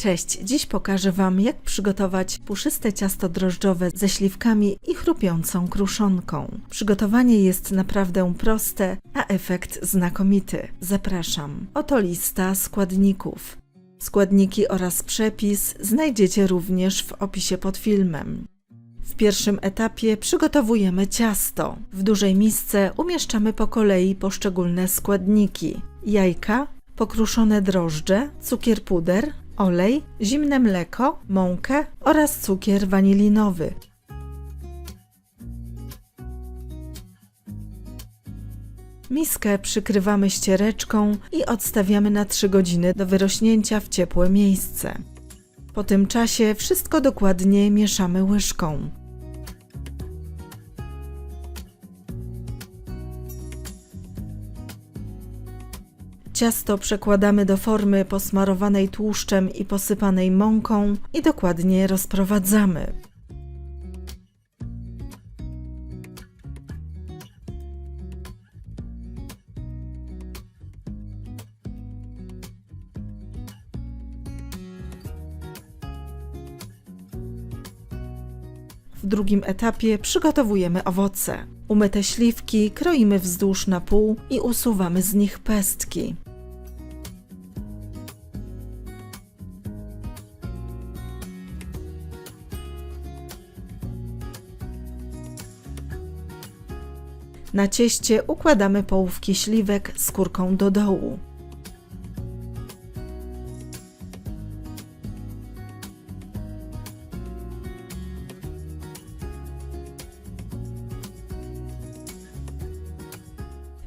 Cześć, dziś pokażę Wam, jak przygotować puszyste ciasto drożdżowe ze śliwkami i chrupiącą kruszonką. Przygotowanie jest naprawdę proste, a efekt znakomity. Zapraszam. Oto lista składników. Składniki oraz przepis znajdziecie również w opisie pod filmem. W pierwszym etapie przygotowujemy ciasto. W dużej misce umieszczamy po kolei poszczególne składniki: jajka, pokruszone drożdże, cukier puder, olej, zimne mleko, mąkę oraz cukier wanilinowy. Miskę przykrywamy ściereczką i odstawiamy na 3 godziny do wyrośnięcia w ciepłe miejsce. Po tym czasie wszystko dokładnie mieszamy łyżką. Ciasto przekładamy do formy posmarowanej tłuszczem i posypanej mąką i dokładnie rozprowadzamy. W drugim etapie przygotowujemy owoce. Umyte śliwki kroimy wzdłuż na pół i usuwamy z nich pestki. Na cieście układamy połówki śliwek skórką do dołu.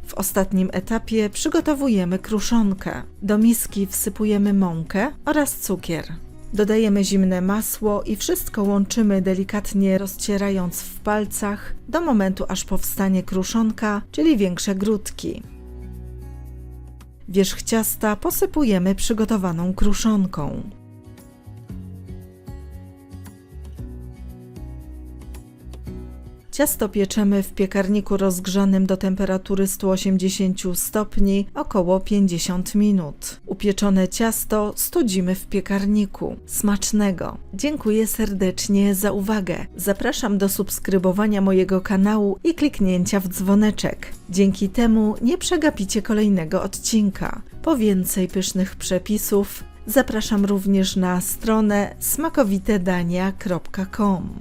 W ostatnim etapie przygotowujemy kruszonkę. Do miski wsypujemy mąkę oraz cukier. Dodajemy zimne masło i wszystko łączymy delikatnie rozcierając w palcach do momentu aż powstanie kruszonka, czyli większe grudki. Wierzch ciasta posypujemy przygotowaną kruszonką. Ciasto pieczemy w piekarniku rozgrzanym do temperatury 180 stopni około 50 minut. Upieczone ciasto studzimy w piekarniku. Smacznego! Dziękuję serdecznie za uwagę. Zapraszam do subskrybowania mojego kanału i kliknięcia w dzwoneczek. Dzięki temu nie przegapicie kolejnego odcinka. Po więcej pysznych przepisów zapraszam również na stronę smakowitedania.com.